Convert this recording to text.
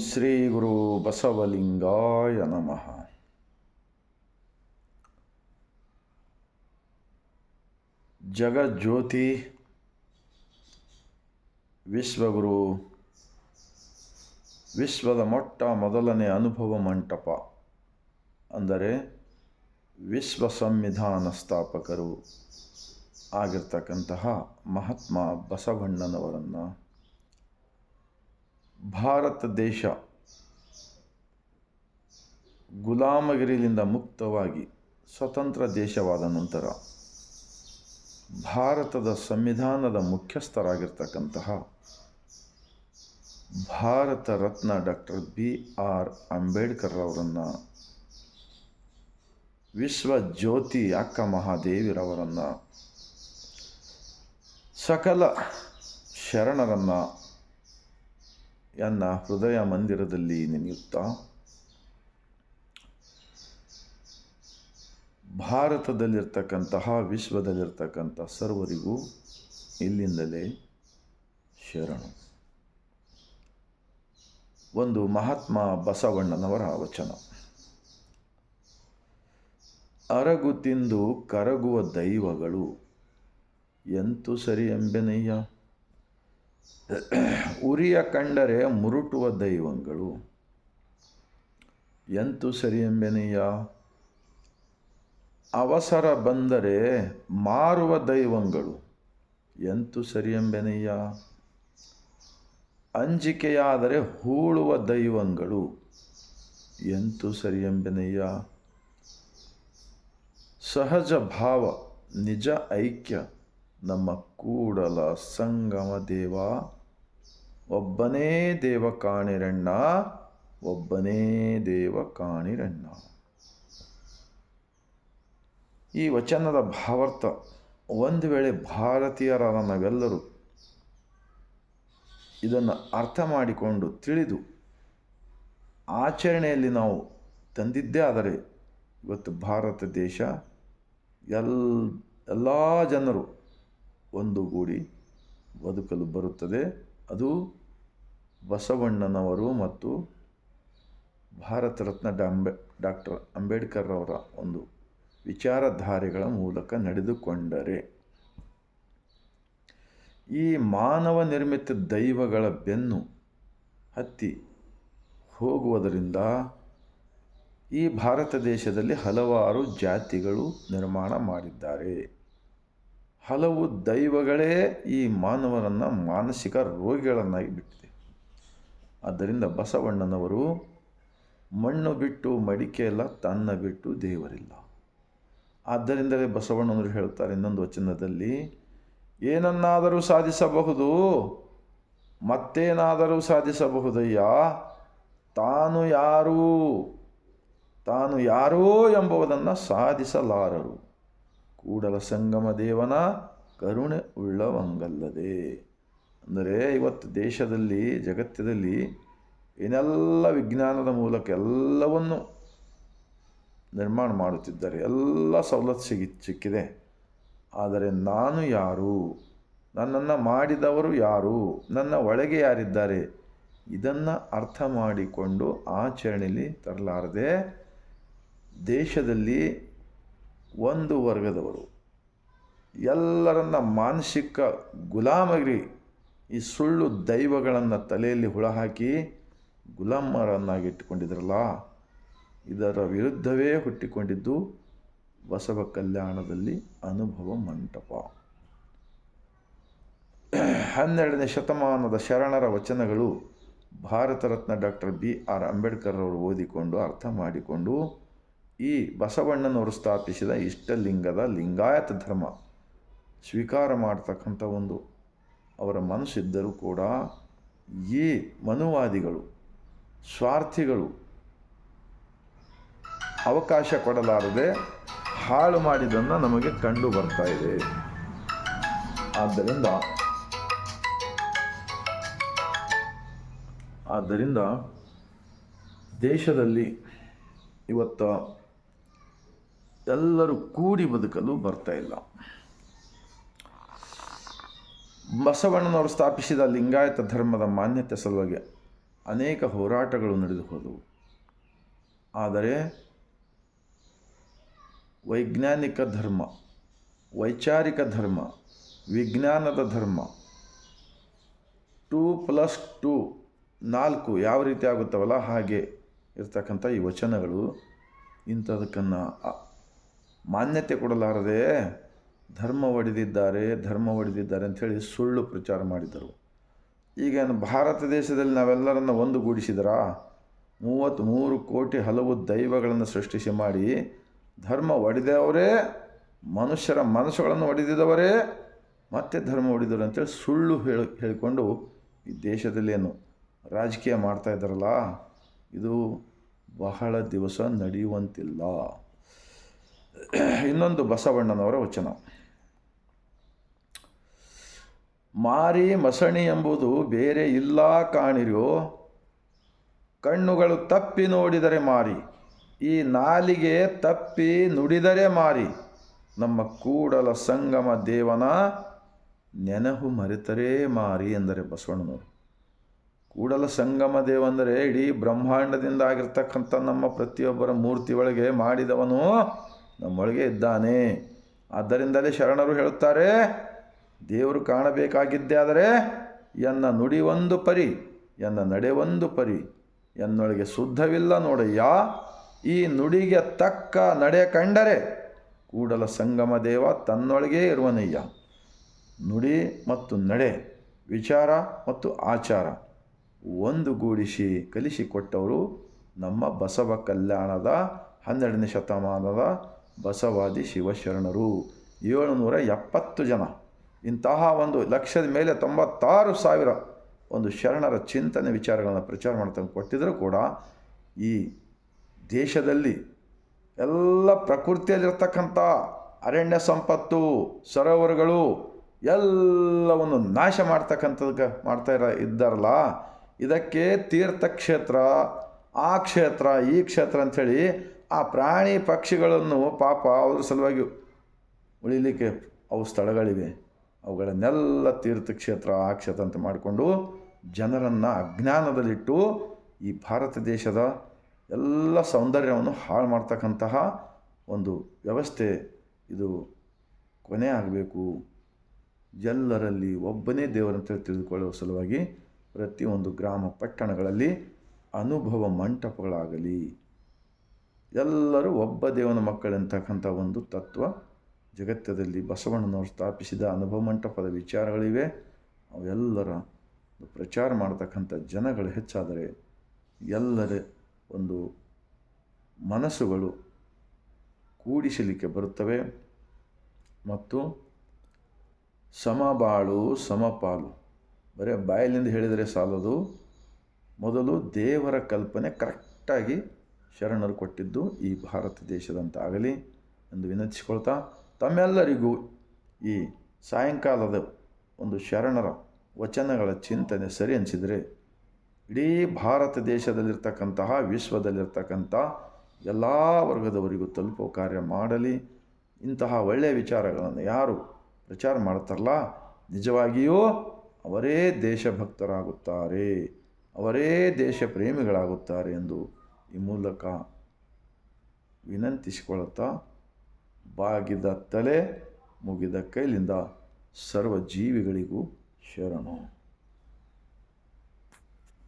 ಶ್ರೀ ಗುರು ಬಸವಲಿಂಗಾಯ ನಮಃ. ಜಗಜ್ಯೋತಿ ವಿಶ್ವಗುರು, ವಿಶ್ವದ ಮೊಟ್ಟ ಮೊದಲನೇ ಅನುಭವ ಮಂಟಪ ಅಂದರೆ ವಿಶ್ವ ಸಂವಿಧಾನ ಸ್ಥಾಪಕರು ಆಗಿರ್ತಕ್ಕಂತಹ ಮಹಾತ್ಮ ಬಸವಣ್ಣನವರನ್ನು ಭಾರತ ದೇಶ ಗುಲಾಮಗಿರಿಯಿಂದ ಮುಕ್ತವಾಗಿ ಸ್ವತಂತ್ರ ದೇಶವಾದ ನಂತರ ಭಾರತದ ಸಂವಿಧಾನದ ಮುಖ್ಯಸ್ಥರಾಗಿರ್ತಕ್ಕಂತಹ Bharat Ratna doctor B R Ambedkar ಅವರನ್ನು ವಿಶ್ವ ಜ್ಯೋತಿ ಅಕ್ಕ ಮಹಾದೇವಿರವರನ್ನು ಸಕಲ ಶರಣರನ್ನು ಎನ್ನ ಹೃದಯ ಮಂದಿರದಲ್ಲಿ ನೆನೆಯುತ್ತಾ? ಭಾರತದಲ್ಲಿರ್ತಕ್ಕಂತಹ, ವಿಶ್ವದಲ್ಲಿರ್ತಕ್ಕಂಥ ಸರ್ವರಿಗೂ ಇಲ್ಲಿಂದಲೇ ಶರಣು. ಒಂದು ಮಹಾತ್ಮ ಬಸವಣ್ಣನವರ ವಚನ. ಅರಗು ತಿಂದು ಕರಗುವ ದೈವಗಳು ಎಂತೂ ಸರಿ ಎಂಬೆನಯ್ಯ? ಉರಿಯ ಕಂಡರೆ ಮುರುಟುವ ದೈವಗಳು. ಎಂತು ಸರಿ ಎಂಬೆನಯ್ಯ? ಅವಸರ ಬಂದರೆ ಮಾರುವ ದೈವಗಳು. ಎಂತು ಸರಿ ಎಂಬೆನಯ್ಯ? ಅಂಜಿಕೆಯಾದರೆ ಹೂಳುವ ದೈವಗಳು. ಎಂತು ಸರಿ ಎಂಬೆನಯ್ಯ? ಸಹಜ ಭಾವ, ನಿಜ ಐಕ್ಯ. ನಮ್ಮ ಕೂಡಲ ಸಂಗಮ ದೇವ. ಒಬ್ಬನೇ ದೇವ ಕಾಣಿರಣ್ಣ, ಒಬ್ಬನೇ ದೇವ ಕಾಣಿರಣ್ಣ. ಈ ವಚನದ ಭಾವಾರ್ಥ, ಒಂದು ವೇಳೆ ಭಾರತೀಯರಾದ ನಾವೆಲ್ಲರೂ ಇದನ್ನು ಅರ್ಥ ಮಾಡಿಕೊಂಡು ತಿಳಿದು ಆಚರಣೆಯಲ್ಲಿ ನಾವು ತಂದಿದ್ದೇ ಆದರೆ, ಇವತ್ತು ಭಾರತ ದೇಶ ಎಲ್, ಎಲ್ಲ ಜನರು ಒಂದುಗೂಡಿ ಬದುಕಲು ಬರುತ್ತದೆ. ಅದು ಬಸವಣ್ಣನವರು ಮತ್ತು ಭಾರತ ರತ್ನ ಡಾಂಬೆ, ಡಾಕ್ಟರ್ ಅಂಬೇಡ್ಕರ್ ಅವರ ಒಂದು ವಿಚಾರಧಾರೆಗಳ ಮೂಲಕ ನಡೆದುಕೊಂಡರೆ. ಈ ಮಾನವ ನಿರ್ಮಿತ ದೈವಗಳ ಬೆನ್ನು ಹತ್ತಿ ಹೋಗುವುದರಿಂದ ಈ ಭಾರತ ದೇಶದಲ್ಲಿ ಹಲವಾರು ಜಾತಿಗಳು ನಿರ್ಮಾಣ ಮಾಡಿದ್ದಾರೆ. ಹಲವು ದೈವಗಳೇ ಈ ಮಾನವರನ್ನು ಮಾನಸಿಕ ರೋಗಿಗಳನ್ನಾಗಿ ಬಿಟ್ಟಿದೆ. ಆದ್ದರಿಂದ ಬಸವಣ್ಣನವರು ಮಣ್ಣು ಬಿಟ್ಟು ಮಡಿಕೆಯಲ್ಲ ತನ್ನ ಬಿಟ್ಟು ದೇವರಿಲ್ಲ. ಆದ್ದರಿಂದಲೇ ಬಸವಣ್ಣನವರು ಹೇಳ್ತಾರೆ ಇನ್ನೊಂದು ವಚನದಲ್ಲಿ, ಏನನ್ನಾದರೂ ಸಾಧಿಸಬಹುದು, ಮತ್ತೇನಾದರೂ ಸಾಧಿಸಬಹುದಯ್ಯ? ತಾನು ಯಾರು? ತಾನು ಯಾರೋ ಎಂಬುದನ್ನು ಸಾಧಿಸಲಾರರು. ಕೂಡಲ ಸಂಗಮ ದೇವನ ಕರುಣೆ ಉಳ್ಳವಂಗಲ್ಲದೆ. ಅಂದರೆ ಇವತ್ತು ದೇಶದಲ್ಲಿ ಜಗತ್ತದಲ್ಲಿ ಏನೆಲ್ಲ ವಿಜ್ಞಾನದ ಮೂಲಕ ಎಲ್ಲವನ್ನು ನಿರ್ಮಾಣ ಮಾಡುತ್ತಿದ್ದಾರೆ, ಎಲ್ಲ ಸವಲತ್ತು ಸಿಗಿ, ಸಿಕ್ಕಿದೆ. ಆದರೆ ನಾನು ಯಾರು? ನನ್ನನ್ನು ಮಾಡಿದವರು ಯಾರು? ನನ್ನ ಒಳಗೆ ಯಾರಿದ್ದಾರೆ? ಇದನ್ನು ಅರ್ಥ ಮಾಡಿಕೊಂಡು ಆಚರಣೆಯಲ್ಲಿ ತರಲಾರದೆ ದೇಶದಲ್ಲಿ ಒಂದು ವರ್ಗದವರು. ಎಲ್ಲರನ್ನ ಮಾನಸಿಕ ಗುಲಾಮಗಿರಿ, ಈ ಸುಳ್ಳು ದೈವಗಳನ್ನು ತಲೆಯಲ್ಲಿ ಹುಳ ಹಾಕಿ ಗುಲಾಮರನ್ನಾಗಿಟ್ಟುಕೊಂಡಿದ್ರಲ್ಲ, ಇದರ ವಿರುದ್ಧವೇ ಹುಟ್ಟಿಕೊಂಡಿದ್ದು ಬಸವ ಕಲ್ಯಾಣದಲ್ಲಿ ಅನುಭವ ಮಂಟಪ. ಹನ್ನೆರಡನೇ ಶತಮಾನದ ಶರಣರ ವಚನಗಳು Bharat Ratna doctor B R Ambedkar ಅವರು ಓದಿಕೊಂಡು, ಅರ್ಥ ಮಾಡಿಕೊಂಡು ಈ ಬಸವಣ್ಣನವರು ಸ್ಥಾಪಿಸಿದ ಇಷ್ಟಲಿಂಗದ ಲಿಂಗಾಯತ ಧರ್ಮ, ಸ್ವೀಕಾರ ಮಾಡ್ತಕ್ಕಂಥ ಒಂದು ಅವರ ಮನಸ್ಸಿದ್ದರೂ ಕೂಡ ಈ ಮನುವಾದಿಗಳು, ಸ್ವಾರ್ಥಿಗಳು ಅವಕಾಶ ಕೊಡಲಾರದೆ ಹಾಳು ಮಾಡಿದ್ದನ್ನು ನಮಗೆ ಕಂಡು ಬರ್ತಾ ಇದೆ. ಆದ್ದರಿಂದ ಆದ್ದರಿಂದ ದೇಶದಲ್ಲಿ ಇವತ್ತು ಎಲ್ಲರೂ ಕೂಡಿ ಬದುಕಲು ಬರ್ತಾ ಇಲ್ಲ. ಬಸವಣ್ಣನವರು ಸ್ಥಾಪಿಸಿದ ಲಿಂಗಾಯತ ಧರ್ಮದ ಮಾನ್ಯತೆ ಸಲುವಾಗಿ ಅನೇಕ ಹೋರಾಟಗಳು ನಡೆದು ಹೋದವು. ಆದರೆ ವೈಜ್ಞಾನಿಕ ಧರ್ಮ, ವೈಚಾರಿಕ ಧರ್ಮ, ವಿಜ್ಞಾನದ ಧರ್ಮ ಟೂ ಪ್ಲಸ್ ಟೂ ನಾಲ್ಕು ಯಾವ ರೀತಿ ಆಗುತ್ತವಲ್ಲ ಹಾಗೆ ಇರ್ತಕ್ಕಂಥ ಈ ವಚನಗಳು ಇಂಥದಕ್ಕನ್ನು ಮಾನ್ಯತೆ ಕೊಡಲಾರದೆ ಧರ್ಮ ಒಡೆದಿದ್ದಾರೆ ಧರ್ಮ ಒಡೆದಿದ್ದಾರೆ ಅಂಥೇಳಿ ಸುಳ್ಳು ಪ್ರಚಾರ ಮಾಡಿದರು. ಈಗ ಭಾರತ ದೇಶದಲ್ಲಿ ನಾವೆಲ್ಲರನ್ನ ಒಂದುಗೂಡಿಸಿದರಾ? ಮೂವತ್ತ್ಮೂರು ಕೋಟಿ ಹಲವು ದೈವಗಳನ್ನು ಸೃಷ್ಟಿಸಿ ಮಾಡಿ ಧರ್ಮ ಒಡೆದವರೇ, ಮನುಷ್ಯರ ಮನಸ್ಸುಗಳನ್ನು ಒಡೆದಿದವರೇ, ಮತ್ತೆ ಧರ್ಮ ಒಡೆದರು ಅಂತೇಳಿ ಸುಳ್ಳು ಹೇಳಿ, ಹೇಳಿಕೊಂಡು ಈ ದೇಶದಲ್ಲೇನು ರಾಜಕೀಯ ಮಾಡ್ತಾ ಇದ್ದಾರಲ್ಲ, ಇದು ಬಹಳ ದಿವಸ ನಡೆಯುವಂತಿಲ್ಲ. ಇನ್ನೊಂದು ಬಸವಣ್ಣನವರ ವಚನ. ಮಾರಿ ಮಸಣಿ ಎಂಬುದು ಬೇರೆ ಇಲ್ಲ ಕಾಣಿರೋ, ಕಣ್ಣುಗಳು ತಪ್ಪಿ ನೋಡಿದರೆ ಮಾರಿ, ಈ ನಾಲಿಗೆ ತಪ್ಪಿ ನುಡಿದರೆ ಮಾರಿ, ನಮ್ಮ ಕೂಡಲ ಸಂಗಮ ದೇವನ ನೆನಹು ಮರೆತರೇ ಮಾರಿ ಎಂದರೆ ಬಸವಣ್ಣನವರು. ಕೂಡಲ ಸಂಗಮ ದೇವ ಅಂದರೆ ಇಡೀ ಬ್ರಹ್ಮಾಂಡದಿಂದ ಆಗಿರ್ತಕ್ಕಂಥ ನಮ್ಮ ಪ್ರತಿಯೊಬ್ಬರ ಮೂರ್ತಿ ಒಳಗೆ ಮಾಡಿದವನು ನಮ್ಮೊಳಗೆ ಇದ್ದಾನೆ. ಆದ್ದರಿಂದಲೇ ಶರಣರು ಹೇಳುತ್ತಾರೆ, ದೇವರು ಕಾಣಬೇಕಾಗಿದ್ದೇ ಆದರೆ ಎನ್ನ ನುಡಿ ಒಂದು ಪರಿ, ಎನ್ನ ನಡೆ ಒಂದು ಪರಿ, ಎನ್ನೊಳಗೆ ಶುದ್ಧವಿಲ್ಲ ನೋಡಯ್ಯ. ಈ ನುಡಿಗೆ ತಕ್ಕ ನಡೆ ಕಂಡರೆ ಕೂಡಲ ಸಂಗಮ ದೇವ ತನ್ನೊಳಗೇ ಇರುವನಯ್ಯ. ನುಡಿ ಮತ್ತು ನಡೆ, ವಿಚಾರ ಮತ್ತು ಆಚಾರ ಒಂದುಗೂಡಿಸಿ ಕಲಿಸಿಕೊಟ್ಟವರು ನಮ್ಮ ಬಸವ ಕಲ್ಯಾಣದ ಹನ್ನೆರಡನೇ ಶತಮಾನದ ಬಸವಾದಿ ಶಿವಶರಣರು ಏಳುನೂರ ಎಪ್ಪತ್ತು ಜನ. ಇಂತಹ ಒಂದು ಲಕ್ಷದ ಮೇಲೆ ತೊಂಬತ್ತಾರು ಸಾವಿರ ಒಂದು ಶರಣರ ಚಿಂತನೆ ವಿಚಾರಗಳನ್ನು ಪ್ರಚಾರ ಮಾಡ್ತಾ ಕೊಟ್ಟಿದ್ದರೂ ಕೂಡ ಈ ದೇಶದಲ್ಲಿ ಎಲ್ಲ ಪ್ರಕೃತಿಯಲ್ಲಿರ್ತಕ್ಕಂಥ ಅರಣ್ಯ ಸಂಪತ್ತು, ಸರೋವರಗಳು ಎಲ್ಲವನ್ನು ನಾಶ ಮಾಡ್ತಕ್ಕಂಥದ್ದು ಮಾಡ್ತಾ ಇರ ಇದ್ದಾರಲ್ಲ, ಇದಕ್ಕೆ ತೀರ್ಥಕ್ಷೇತ್ರ ಆ ಕ್ಷೇತ್ರ, ಈ ಕ್ಷೇತ್ರ ಅಂಥೇಳಿ ಆ ಪ್ರಾಣಿ ಪಕ್ಷಿಗಳನ್ನು ಪಾಪ ಅವ್ರ ಸಲುವಾಗಿ ಉಳಿಲಿಕ್ಕೆ ಅವು ಸ್ಥಳಗಳಿವೆ. ಅವುಗಳನ್ನೆಲ್ಲ ತೀರ್ಥಕ್ಷೇತ್ರ ಆ ಕ್ಷೇತ್ರ ಅಂತ ಮಾಡಿಕೊಂಡು ಜನರನ್ನು ಅಜ್ಞಾನದಲ್ಲಿಟ್ಟು ಈ ಭಾರತ ದೇಶದ ಎಲ್ಲ ಸೌಂದರ್ಯವನ್ನು ಹಾಳು ಮಾಡ್ತಕ್ಕಂತಹ ಒಂದು ವ್ಯವಸ್ಥೆ ಇದು ಕೊನೆ ಆಗಬೇಕು. ಎಲ್ಲರಲ್ಲಿ ಒಬ್ಬನೇ ದೇವರಂತೇಳಿ ತಿಳಿದುಕೊಳ್ಳುವ ಸಲುವಾಗಿ ಪ್ರತಿಯೊಂದು ಗ್ರಾಮ ಪಟ್ಟಣಗಳಲ್ಲಿ ಅನುಭವ ಮಂಟಪಗಳಾಗಲಿ. ಎಲ್ಲರೂ ಒಬ್ಬ ದೇವನ ಮಕ್ಕಳೆಂತಕ್ಕಂಥ ಒಂದು ತತ್ವ ಜಗತ್ತದಲ್ಲಿ ಬಸವಣ್ಣನವರು ಸ್ಥಾಪಿಸಿದ ಅನುಭವ ಮಂಟಪದ ವಿಚಾರಗಳಿವೆ. ಅವೆಲ್ಲರ ಪ್ರಚಾರ ಮಾಡ್ತಕ್ಕಂಥ ಜನಗಳು ಹೆಚ್ಚಾದರೆ ಎಲ್ಲರ ಒಂದು ಮನಸ್ಸುಗಳು ಕೂಡಿಸಲಿಕ್ಕೆ ಬರುತ್ತವೆ. ಮತ್ತು ಸಮಬಾಳು, ಸಮಪಾಲು, ಬರೀ ಬಾಯಲಿಂದ ಹೇಳಿದರೆ ಸಾಲದು. ಮೊದಲು ದೇವರ ಕಲ್ಪನೆ ಕರೆಕ್ಟಾಗಿ ಶರಣರು ಕೊಟ್ಟಿದ್ದು ಈ ಭಾರತ ದೇಶದಂತಾಗಲಿ ಎಂದು ವಿನಂತಿಸಿಕೊಳ್ತಾ ತಮ್ಮೆಲ್ಲರಿಗೂ ಈ ಸಾಯಂಕಾಲದ ಒಂದು ಶರಣರ ವಚನಗಳ ಚಿಂತನೆ ಸರಿ ಅನಿಸಿದರೆ ಇಡೀ ಭಾರತ ದೇಶದಲ್ಲಿರ್ತಕ್ಕಂತಹ, ವಿಶ್ವದಲ್ಲಿರ್ತಕ್ಕಂಥ ಎಲ್ಲ ವರ್ಗದವರಿಗೂ ತಲುಪೋ ಕಾರ್ಯ ಮಾಡಲಿ. ಇಂತಹ ಒಳ್ಳೆಯ ವಿಚಾರಗಳನ್ನು ಯಾರು ಪ್ರಚಾರ ಮಾಡ್ತಾರಲ್ಲ, ನಿಜವಾಗಿಯೂ ಅವರೇ ದೇಶಭಕ್ತರಾಗುತ್ತಾರೆ, ಅವರೇ ದೇಶ ಪ್ರೇಮಿಗಳಾಗುತ್ತಾರೆ ಎಂದು ಈ ಮೂಲಕ ವಿನಂತಿಸಿಕೊಳ್ಳುತ್ತಾ ಬಾಗಿದ ತಲೆ ಮುಗಿದ ಕೈಲಿಂದ ಸರ್ವ ಜೀವಿಗಳಿಗೂ ಶರಣು.